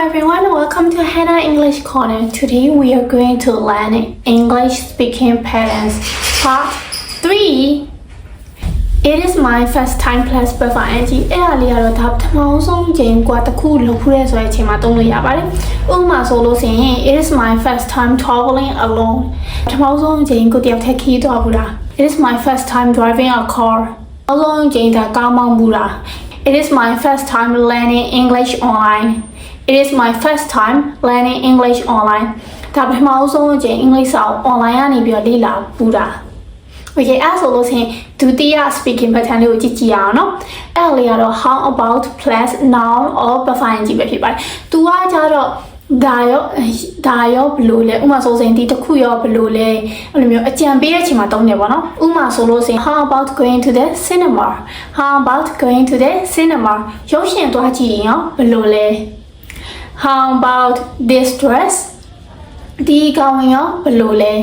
everyone, welcome to Hannah English Corner. Today we are going to learn English speaking patterns part 3. It is my first time plus buffer NG အဲ့ဒါလေးကတော့ဒါပထမဆုံးချိန်กว่าတစ်ခုလုပ်ဖူးရဲဆိုတဲ့အချိန်မှာသုံးလို့ရပါတယ်။ဥပမာဆိုလို့ရှိရင် It is my first time traveling alone ပထမဆုံးချိန်ကိုတယောက်တည်းခီးသွားဘူးလား It is my first time driving a car ပထမဆုံးချိန်ဒါကားမောင်းဘူးလား It is my first time learning English online It is my first time learning English online ဒါပထမဆုံးအချိန်အင်္ဂလိပ်စာကို online ကနေပြီးတော့လေ့လာပူတာ Okay အဲ့ဆိုလို့ရှိရင်ဒုတိယ speaking pattern လေးကိုကြည့်ကြည့်ရအောင်နော်အဲ့ဒါလေးကတော့ how about plus noun or verb ကြီးပဲဖြစ်ပါတယ်။ तू ကကြတော့ဒါရောဒါရောဘယ်လိုလဲဥမာဆိုရင်ဒီတစ်ခုရောဘယ်လိုလဲအဲ့လိုမျိုးအကြံပေးတဲ့အချိန်မှာတုံးတယ်ပေါ့နော်ဥမာဆိုလို့ရှိရင် how about going to the cinema how about going to the cinema ရုပ်ရှင်သွားကြည့်ရင်ရောဘယ်လိုလဲ how about this dress ဒီကောင်ဝင်ရောဘယ်လိုလဲ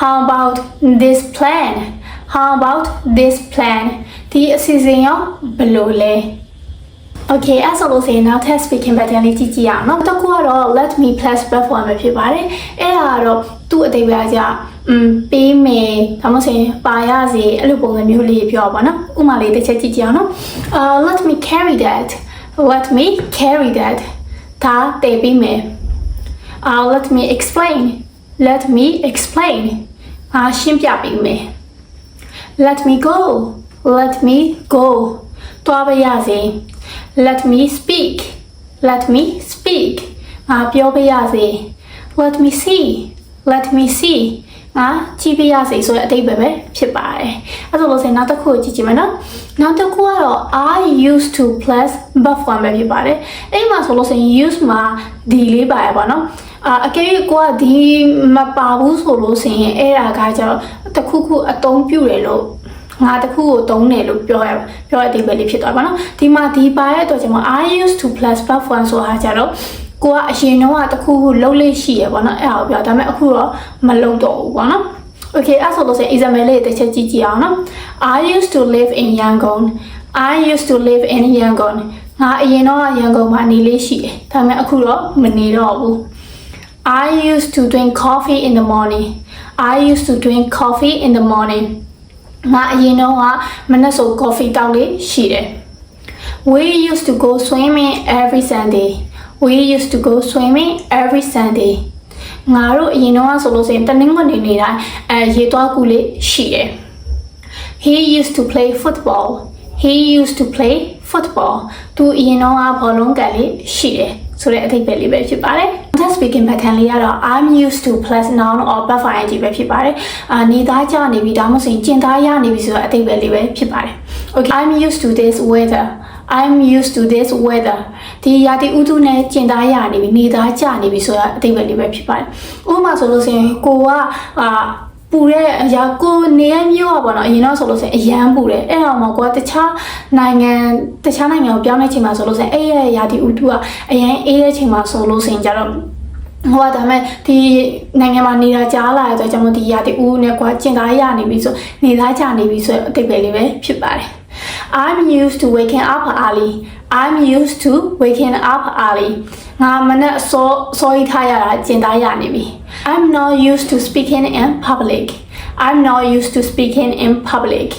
how about this plan how about this plan ဒီအစီအစဉ်ရောဘယ်လိုလဲ Okay အဲ့ဆိုလို့ဆိုရင်နောက်ထပ် speaking pattern လေးကြည့်ကြည့်ရအောင်เนาะတစ်ခုကတော့ let me plus platform ပဲဖြစ်ပါတယ်အဲ့ဒါကတော့သူ့အတိတ်ပဲじゃอืมပေးမယ်ဒါမှမဟုတ်ပါရစေအဲ့လိုပုံစံမျိုးလေးပြောပါเนาะဥပမာလေးတစ်ချက်ကြည့်ကြည့်အောင်เนาะ uh let me carry that let me carry that ဒါတည်ပေးမယ် uh let me explain let me explain အာရှင်းပြပေးမယ် let me go let me go တွားပါရစေ let me speak let me speak ငါပြောပါရစေ let me see let me see ငါကြည့်ပါရစေဆိုတဲ့အတိတ်ပဲပဲဖြစ်ပါတယ်အဲ့ဒါလို့ဆိုရင်နောက်တစ်ခုကိုကြည့်ကြည့်မယ်နော်နောက်တစ်ခုကတော့ I used to plus verb form ပဲဖြစ်ပါတယ်အဲ့မှာဆိုလို့ဆိုရင် use မှာဒီလေးပါရပါနော်အာအကယ်၍ကိုကဒီမပါဘူးဆိုလို့ဆိုရင်အဲ့ဒါကကျတော့တစ်ခုခုအသုံးပြုတယ်လို့ငါတခုကိုတုံးတယ်လို့ပြောရပြောရတဲ့အဓိပ္ပာယ်လေးဖြစ်သွားပါတော့ဒီမှာဒီပါရဲ့အတွက်ကျွန်မ I used to plus verb form ဆိုတာကြတော့ ကိုကအရင်တော့တခုခုလှုပ်လေးရှိရပေါ့နော်အဲ့ဒါကိုပြောဒါပေမဲ့အခုတော့မလှုပ်တော့ဘူးပေါ့နော် Okay အဲ့ဆိုလို့ဆိုရင် example လေးတစ်ချက်ကြည့်ကြည့်အောင်နော် I used to live in Yangon I used to live in Yangon ငါအရင်တော့ရန်ကုန်မှာနေလေးရှိတယ်ဒါပေမဲ့အခုတော့မနေတော့ဘူး I used to drink coffee in the morning I used to drink coffee in the morning ငါအရင်တော့ကမနက်ဆို coffee တောက်လေးရှိတယ် We used to go swimming every Sunday We used to go swimming every Sunday ငါတို့အရင်တော့ဆိုလို့ဆိုရင်တနင်္ဂနွေနေ့တိုင်းအဲရေသွားကူလေးရှိတယ် He used to play football He used to play football သူအရင်တော့ကဘောလုံးကန်လေးရှိတယ်ဆိုတဲ့အထိပ္ပယ်လေးပဲဖြစ်ပါတယ် That speaking pattern လေးကတော့ I'm used to plus noun or verb ing ပဲဖြစ်ပါတယ်အာနေသားကြနေပြီဒါမှမဟုတ်ရင်ကျင်သားရနေပြီဆိုတော့အထိပ္ပယ်လေးပဲဖြစ်ပါတယ် Okay I'm used to this weather I'm used to this weather ဒီရာသီဥတုနဲ့ကျင်သားရနေပြီနေသားကြနေပြီဆိုတော့အထိပ္ပယ်လေးပဲဖြစ်ပါတယ်ဥပမာဆိုလို့ဆိုရင်ကိုကအာပူတဲ့အရာကိုနေရမျိုးอ่ะပေါ့နော်အရင်တော့ဆိုလို့ဆိုရင်အရန်ပူတယ်အဲ့တော့မှကိုကတခြားနိုင်ငံတခြားနိုင်ငံကိုပြောင်းတဲ့ချိန်မှာဆိုလို့ဆိုရင်အဲ့ရဲ့ရာသီဥတုကအရန်အေးတဲ့ချိန်မှာဆိုလို့ဆိုရင်ကြတော့ဟိုကဒါမဲ့ဒီနိုင်ငံမှာနေတာကြားလာတဲ့အတွက်ကြောင့်မို့ဒီရာသီဥတုနဲ့ကွာကျင်သားရနေပြီဆိုနေသားကြနေပြီဆိုအတိတ်ပဲလေးပဲဖြစ်ပါတယ် I'm used to waking up early I'm used to waking up early ငါမနဲ့စောစောရထားရတာကျင်သားရနေပြီ I'm not used to speaking in public I'm not used to speaking in public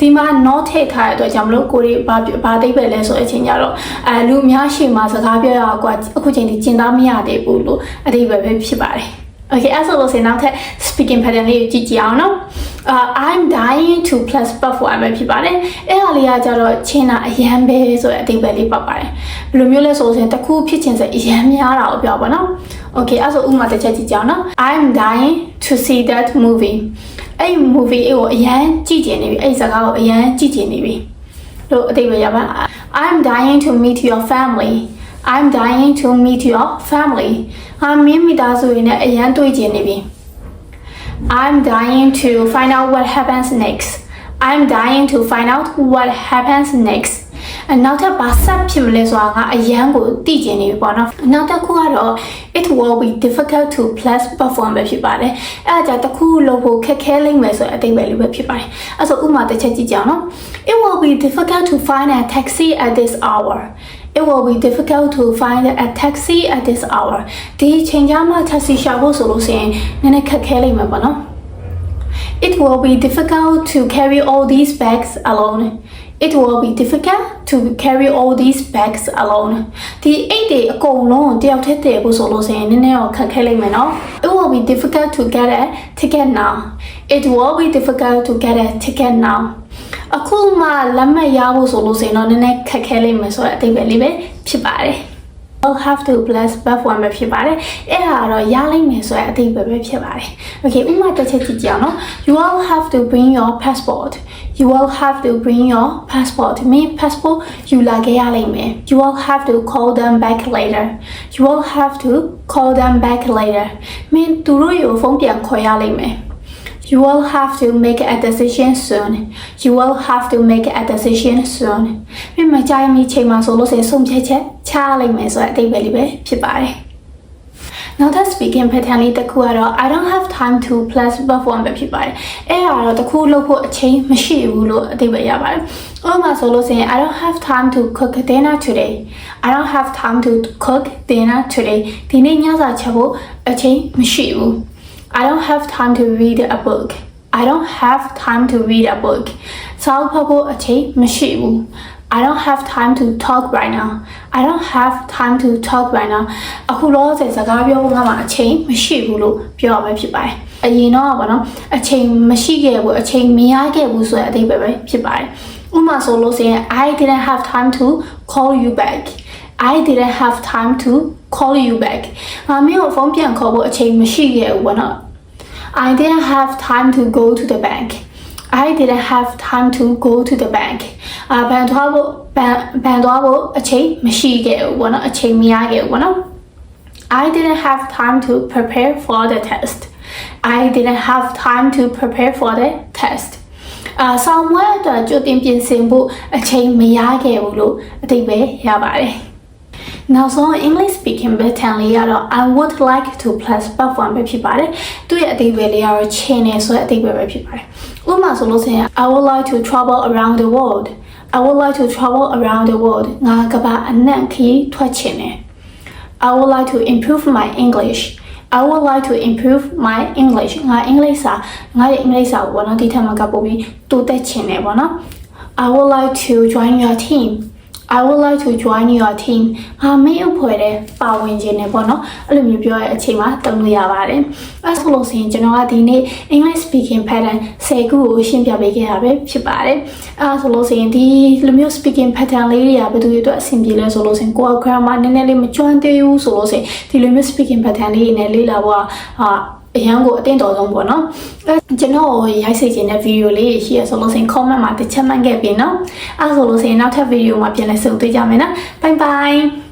ဒီမှာ not ထည့်ထားတဲ့အတွက်ကြောင့်မလို့ကိုရီဘာဘာသိပဲလဲဆိုအချင်းကြတော့အဲလူအများရှိမှစကားပြောရအောင်ကွာအခုချိန်ဒီကျင်သားမရသေးဘူးလို့အတိတ်ပဲဖြစ်ပါတယ် Okay အဲ့ဆိုလို့စင်နောက်ထပ် speaking pattern လေးကိုကြည့်ကြည့်အောင်နော် uh, I'm dying to plus verb form ပဲဖြစ်ပါတယ်အဲ့ဒါလေးကကြတော့ချင်းတာအရန်ပဲဆိုတဲ့အတိတ်ပဲလေးပတ်ပါတယ်ဘယ်လိုမျိုးလဲဆိုရင်တစ်ခုဖြစ်ချင်းစအရန်များတာကိုပြောပါနော် Okay အဲ့ဆိုဥပမာတစ်ချက်ကြည့်ကြအောင်နော် I'm dying to see that movie အဲ့ movie ကိုအရန်ကြည့်ကျင်နေပြီအဲ့စကားကိုအရန်ကြည့်ကျင်နေပြီလို့အတိတ်ပဲရပါ I'm dying to meet your family I'm dying to meet your family ဟာမင်းမိသားစုရင်းနဲ့အရန်တွေ့ကျင်နေပြီ I'm dying to find out what happens next I'm dying to find out what happens next အနောက်ထပ်ဘာဆက်ဖြစ်မလဲဆိုတာငါအရန်ကိုသိကျင်နေပြီပေါ့နော်အနောက်တစ်ခုကတော့ it will be difficult to plus perform ပဲဖြစ်ပါတယ်အဲ့ဒါကြတစ်ခုလုပ်ဖို့ခက်ခဲလိမ့်မယ်ဆိုတဲ့အတိတ်ပဲလေးပဲဖြစ်ပါတယ်အဲ့ဆိုဥပမာတစ်ချက်ကြည့်ကြအောင်နော် it will be difficult to find a taxi at this hour It will be difficult to find a taxi at this hour ဒီအချိန်ကြမှာ taxi ရှာဖို့ဆိုလို့ရှိရင်နည်းနည်းခက်ခဲလိမ့်မယ်ပေါ့နော် It will be difficult to carry all these bags alone. It will be difficult to carry all these bags alone. ဒီအိတ်တွေအကုန်လုံးတယောက်တည်းတည်ဖို့ဆိုလို့ဆိုရင်နည်းနည်းတော့ခက်ခဲလိမ့်မယ်နော် It will be difficult to get a ticket now. It will be difficult to get a ticket now. အခုမှလက်မှတ်ရဖို့ဆိုလို့ဆိုရင်တော့နည်းနည်းခက်ခဲလိမ့်မယ်ဆိုတဲ့အတိတ်ပဲလေးပဲဖြစ်ပါတယ်။ will have to plus buff one ပဲဖြစ်ပါတယ်အဲ့ဒါတော့ရလိမ့်မယ်ဆိုတဲ့အတိတ်ပဲပဲဖြစ်ပါတယ် okay ဥပမာတစ်ချက်ကြည့်ကြအောင်နော် you will have to bring your passport you will have to bring your passport မင်း passport ယူလာခဲ့ရလိမ့်မယ် you will have to call them back later you will have to call them back later မင်းသူတို့ကိုဖုန်းပြန်ခေါ်ရလိမ့်မယ် You will have to make a decision soon. You will have to make a decision soon. မြမကြိုင်မီချိန်မှာဆိုလို့ဆိုရင်ဆုံးဖြတ်ချက် ချရလိမ့်မယ်ဆိုတဲ့အတိတ်ပဲလေးပဲဖြစ်ပါတယ်။ Now that speaking pattern လေးတစ်ခုကတော့ I don't have time to plus verb one ပဲဖြစ်ပါတယ်။အဲ့ဒါတော့တစ်ခုလုပ်ဖို့အချိန်မရှိဘူးလို့အတိတ်ပဲရပါတယ်။ဥပမာဆိုလို့ဆိုရင် I don't have time to cook dinner today. I don't have time to cook dinner today. ဒီနေ့ညစာချက်ဖို့အချိန်မရှိဘူး။ I don't have time to read a book. I don't have time to read a book. စာအုပ်ဖတ်ဖို့အချိန်မရှိဘူး I don't have time to talk right now. I don't have time to talk right now. အခုလောဆယ်စကားပြောဖို့ငါမှအချိန်မရှိဘူးလို့ပြောရမှာဖြစ်ပါတယ်။အရင်တော့ပေါ့နော်အချိန်မရှိခဲ့ဘူးအချိန်မရခဲ့ဘူးဆိုတဲ့အဓိပ္ပာယ်ပဲဖြစ်ပါတယ်။ဥပမာဆိုလို့ဆိုရင် I didn't have time to call you back. I didn't have time to call you back. ငါမျိုးဖုန်းပြန်ခေါ်ဖို့အချိန်မရှိခဲ့ဘူးပေါ့နော်။ I didn't have time to go to the bank. I didn't have time to go to the bank. အာဘန်သွားဖို့ဘန်ဘန်သွားဖို့အချိန်မရှိခဲ့ဘူးပေါ့နော်အချိန်မရခဲ့ဘူးပေါ့နော် I didn't have time to prepare for the test. I didn't have time to prepare for the test. အာဆောင်းဝဲအတွက်ကြိုတင်ပြင်ဆင်ဖို့အချိန်မရခဲ့ဘူးလို့အတိတ်ပဲရပါတယ် နောက်ဆုံး English speaking pattern လေးကတော့ I would like to plus verb one ပဲဖြစ်ပါတယ်။သူ့ရဲ့အဓိပ္ပာယ်လေးကတော့ချင်နေဆိုတဲ့အဓိပ္ပာယ်ပဲဖြစ်ပါတယ်။ဥပမာဆိုလို့ဆိုရင် I would like to travel around the world. I would like to travel around the world. ငါကမ္ဘာအနှံ့ခရီးထွက်ချင်တယ်။ I would like to improve my English. I would like to improve my English. ငါအင်္ဂလိပ်စာငါရဲ့အင်္ဂလိပ်စာကိုဘောနော်ဒီထက်မှကပိုပြီးတိုးတက်ချင်တယ်ဘောနော်။ I would like to join your team. I would like to join your team ဟာမင်းအဖွဲ့တဲ့ပါဝင်ခြင်းနဲ့ပေါ့နော်အဲ့လိုမျိုးပြောရတဲ့အချိန်မှာတုံးလို့ရပါတယ်အဲ့ဆိုလို့ဆိုရင်ကျွန်တော်ကဒီနေ့ English speaking pattern 10ခုကိုရှင်းပြပေးခဲ့တာပဲဖြစ်ပါတယ်အဲ့ဆိုလို့ဆိုရင်ဒီလိုမျိုး speaking pattern လေးတွေကဘယ်သူတွေအတွက်အဆင်ပြေလဲဆိုလို့ဆိုရင်ကိုယ် grammar နည်းနည်းလေးမကျွမ်းသေးဘူးဆိုလို့ဆိုရင်ဒီလိုမျိုး speaking pattern လေးတွေနဲ့လေ့လာဖို့ဟာ အရန်ကိုအတင်းတော်ဆုံးပေါ့နော်အဲကျွန်တော်ရိုက်စေချင်တဲ့ဗီဒီယိုလေးရှိရဆိုလို့ဆိုရင် comment မှာတစ်ချက်မှတ်ခဲ့ပြီနော်အဲဆိုလို့ဆိုရင်နောက်ထပ်ဗီဒီယိုမှာပြန်လည်ဆုံတွေ့ကြမယ်နော် bye bye